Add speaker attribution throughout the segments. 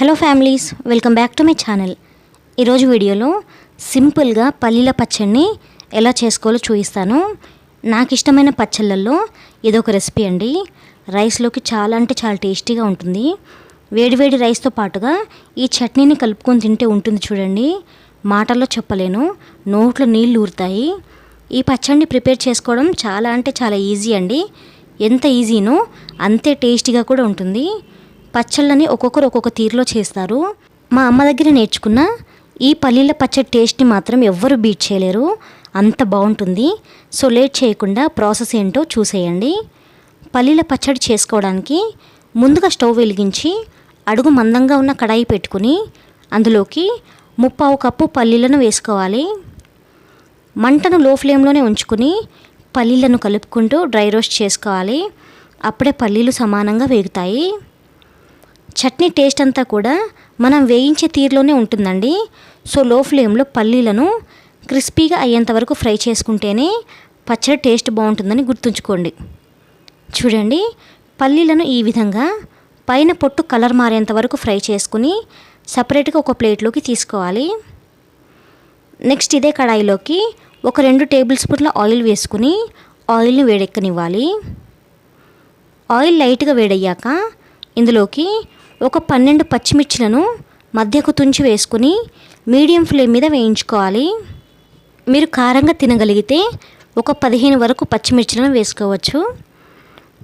Speaker 1: Hello families welcome back to my channel ఈరోజు వీడియోలో సింపుల్గా పల్లీల పచ్చడిని ఎలా చేసుకోవాలో చూపిస్తాను. నాకు ఇష్టమైన పచ్చళ్ళల్లో ఇదొక రెసిపీ అండి. రైస్లోకి చాలా అంటే చాలా టేస్టీగా ఉంటుంది. వేడివేడి రైస్తో పాటుగా ఈ చట్నీని కలుపుకొని తింటే ఉంటుంది చూడండి. మాటల్లో చెప్పలేను నోట్లో నీళ్ళు ఊరుతాయి. ఈ పచ్చడిని ప్రిపేర్ చేసుకోవడం చాలా అంటే చాలా ఈజీ అండి. ఎంత ఈజీనో అంతే టేస్టీగా కూడా ఉంటుంది. పచ్చళ్ళని ఒక్కొక్కరు ఒక్కొక్క తీరులో చేస్తారు. మా అమ్మ దగ్గర నేర్చుకున్న ఈ పల్లీల పచ్చడి టేస్ట్ని మాత్రం ఎవ్వరు బీట్ చేయలేరు. అంత బాగుంటుంది. సో లేట్ చేయకుండా ప్రాసెస్ ఏంటో చూసేయండి. పల్లీల పచ్చడి చేసుకోవడానికి ముందుగా స్టవ్ వెలిగించి అడుగు మందంగా ఉన్న కడాయి పెట్టుకుని అందులోకి ముప్పావు కప్పు పల్లీలను వేసుకోవాలి. మంటను లో ఫ్లేమ్లోనే ఉంచుకుని పల్లీలను కలుపుకుంటూ డ్రై రోస్ట్ చేసుకోవాలి. అప్పుడే పల్లీలు సమానంగా వేగుతాయి. చట్నీ టేస్ట్ అంతా కూడా మనం వేయించే తీరులోనే ఉంటుందండి. సో లో ఫ్లేమ్లో పల్లీలను క్రిస్పీగా అయ్యేంత వరకు ఫ్రై చేసుకుంటేనే పచ్చడి టేస్ట్ బాగుంటుందని గుర్తుంచుకోండి. చూడండి పల్లీలను ఈ విధంగా పైన పొట్టు కలర్ మారేంత వరకు ఫ్రై చేసుకుని సపరేట్గా ఒక ప్లేట్లోకి తీసుకోవాలి. నెక్స్ట్ ఇదే కడాయిలోకి ఒక రెండు టేబుల్ స్పూన్ల ఆయిల్ వేసుకుని ఆయిల్ని వేడెక్కనివ్వాలి. ఆయిల్ లైట్గా వేడయ్యాక ఇందులోకి ఒక పన్నెండు పచ్చిమిర్చిలను మధ్యకు తుంచి వేసుకుని మీడియం ఫ్లేమ్ మీద వేయించుకోవాలి. మీరు కారంగా తినగలిగితే ఒక పదిహేను వరకు పచ్చిమిర్చిలను వేసుకోవచ్చు.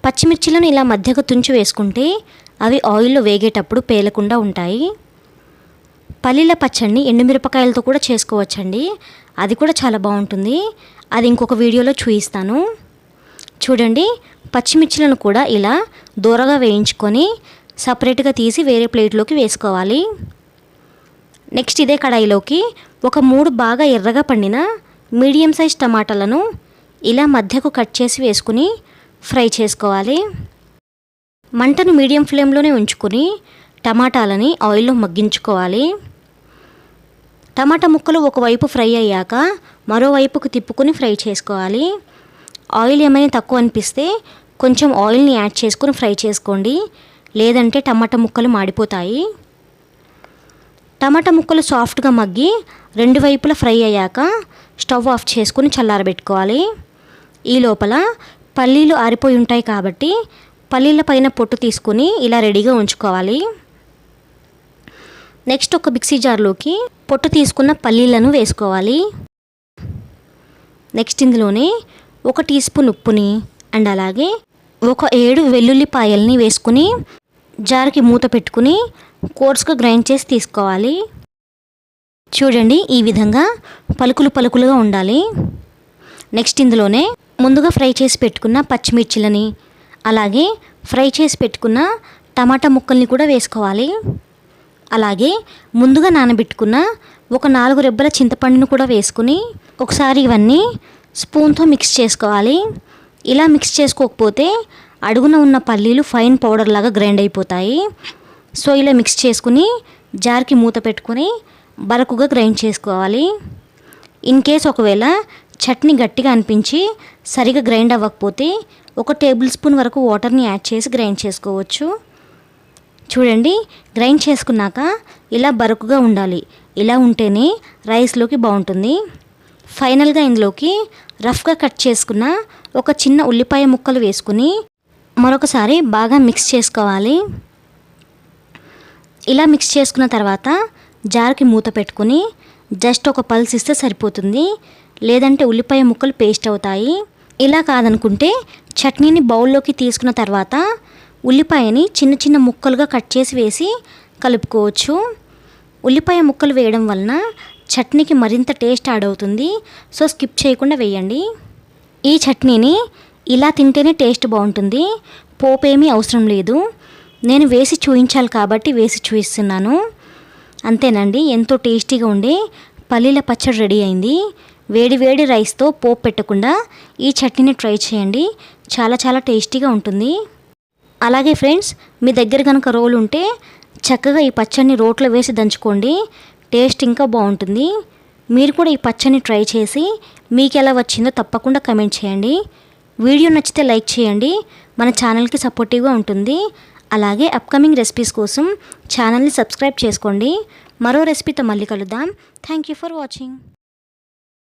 Speaker 1: పచ్చిమిర్చిలను ఇలా మధ్యకు తుంచి వేసుకుంటే అవి ఆయిల్లో వేగేటప్పుడు పేలకుండా ఉంటాయి. పల్లీల పచ్చడిని ఎండుమిరపకాయలతో కూడా చేసుకోవచ్చండి. అది కూడా చాలా బాగుంటుంది. అది ఇంకొక వీడియోలో చూపిస్తాను. చూడండి పచ్చిమిర్చిలను కూడా ఇలా దూరగా వేయించుకొని సపరేట్గా తీసి వేరే ప్లేట్లోకి వేసుకోవాలి. నెక్స్ట్ ఇదే కడాయిలోకి ఒక మూడు బాగా ఎర్రగా పండిన మీడియం సైజ్ టమాటాలను ఇలా మధ్యకు కట్ చేసి వేసుకుని ఫ్రై చేసుకోవాలి. మంటను మీడియం ఫ్లేమ్లోనే ఉంచుకొని టమాటాలని ఆయిల్లో మగ్గించుకోవాలి. టమాటా ముక్కలు ఒకవైపు ఫ్రై అయ్యాక మరోవైపుకు తిప్పుకొని ఫ్రై చేసుకోవాలి. ఆయిల్ ఏమైనా తక్కువ అనిపిస్తే కొంచెం ఆయిల్ని యాడ్ చేసుకొని ఫ్రై చేసుకోండి. లేదంటే టమాటా ముక్కలు మాడిపోతాయి. టమాటా ముక్కలు సాఫ్ట్గా మగ్గి రెండు వైపులా ఫ్రై అయ్యాక స్టవ్ ఆఫ్ చేసుకుని చల్లారబెట్టుకోవాలి. ఈ లోపల పల్లీలు ఆరిపోయి ఉంటాయి కాబట్టి పల్లీల పైన పొట్టు తీసుకుని ఇలా రెడీగా ఉంచుకోవాలి. నెక్స్ట్ ఒక మిక్సీ జార్లోకి పొట్టు తీసుకున్న పల్లీలను వేసుకోవాలి. నెక్స్ట్ ఇందులోనే ఒక టీ స్పూన్ ఉప్పుని అండ్ అలాగే ఒక ఏడు వెల్లుల్లిపాయల్ని వేసుకుని జార్కి మూత పెట్టుకుని కోర్స్గా గ్రైండ్ చేసి తీసుకోవాలి. చూడండి ఈ విధంగా పలుకులు పలుకులుగా ఉండాలి. నెక్స్ట్ ఇందులోనే ముందుగా ఫ్రై చేసి పెట్టుకున్న పచ్చిమిర్చిలని అలాగే ఫ్రై చేసి పెట్టుకున్న టమాటా ముక్కల్ని కూడా వేసుకోవాలి. అలాగే ముందుగా నానబెట్టుకున్న ఒక నాలుగు రెబ్బల చింతపండును కూడా వేసుకుని ఒకసారి ఇవన్నీ స్పూన్తో మిక్స్ చేసుకోవాలి. ఇలా మిక్స్ చేసుకోకపోతే అడుగున ఉన్న పల్లీలు ఫైన్ పౌడర్ లాగా గ్రైండ్ అయిపోతాయి. సో ఇలా మిక్స్ చేసుకుని జార్కి మూత పెట్టుకొని బరకుగా గ్రైండ్ చేసుకోవాలి. ఇన్ కేస్ ఒకవేళ చట్నీ గట్టిగా అనిపించి సరిగా గ్రైండ్ అవ్వకపోతే ఒక టేబుల్ స్పూన్ వరకు వాటర్ని యాడ్ చేసి గ్రైండ్ చేసుకోవచ్చు. చూడండి గ్రైండ్ చేసుకున్నాక ఇలా బరకుగా ఉండాలి. ఇలా ఉంటేనే రైస్లోకి బాగుంటుంది. ఫైనల్గా ఇందులోకి రఫ్గా కట్ చేసుకున్న ఒక చిన్న ఉల్లిపాయ ముక్కలు వేసుకుని మరొకసారి బాగా మిక్స్ చేసుకోవాలి. ఇలా మిక్స్ చేసుకున్న తర్వాత జార్కి మూత పెట్టుకుని జస్ట్ ఒక పల్స్ ఇస్తే సరిపోతుంది. లేదంటే ఉల్లిపాయ ముక్కలు పేస్ట్ అవుతాయి. ఇలా కాదనుకుంటే చట్నీని బౌల్లోకి తీసుకున్న తర్వాత ఉల్లిపాయని చిన్న చిన్న ముక్కలుగా కట్ చేసి వేసి కలుపుకోవచ్చు. ఉల్లిపాయ ముక్కలు వేయడం వలన చట్నీకి మరింత టేస్ట్ యాడ్ అవుతుంది. సో స్కిప్ చేయకుండా వేయండి. ఈ చట్నీని ఇలా తింటేనే టేస్ట్ బాగుంటుంది. పోపేమీ అవసరం లేదు. నేను వేసి చూయించాలి కాబట్టి వేసి చూపిస్తున్నాను అంతేనండి ఎంతో టేస్టీగా ఉండే పల్లీల పచ్చడి రెడీ అయింది. వేడి వేడి రైస్తో పోపు పెట్టకుండా ఈ చట్నీని ట్రై చేయండి. చాలా చాలా టేస్టీగా ఉంటుంది. అలాగే ఫ్రెండ్స్ మీ దగ్గర కనుక రోలు ఉంటే చక్కగా ఈ పచ్చడిని రోట్లో వేసి దంచుకోండి. టేస్ట్ ఇంకా బాగుంటుంది. మీరు కూడా ఈ పచ్చడిని ట్రై చేసి మీకు ఎలా వచ్చిందో తప్పకుండా కమెంట్ చేయండి. వీడియో నచ్చితే లైక్ చేయండి. మన ఛానల్కి సపోర్టివ్గా ఉంటుంది. అలాగే అప్కమింగ్ రెసిపీస్ కోసం ఛానల్ని సబ్స్క్రైబ్ చేసుకోండి. మరో రెసిపీతో మళ్ళీ కలుద్దాం. Thank you for watching.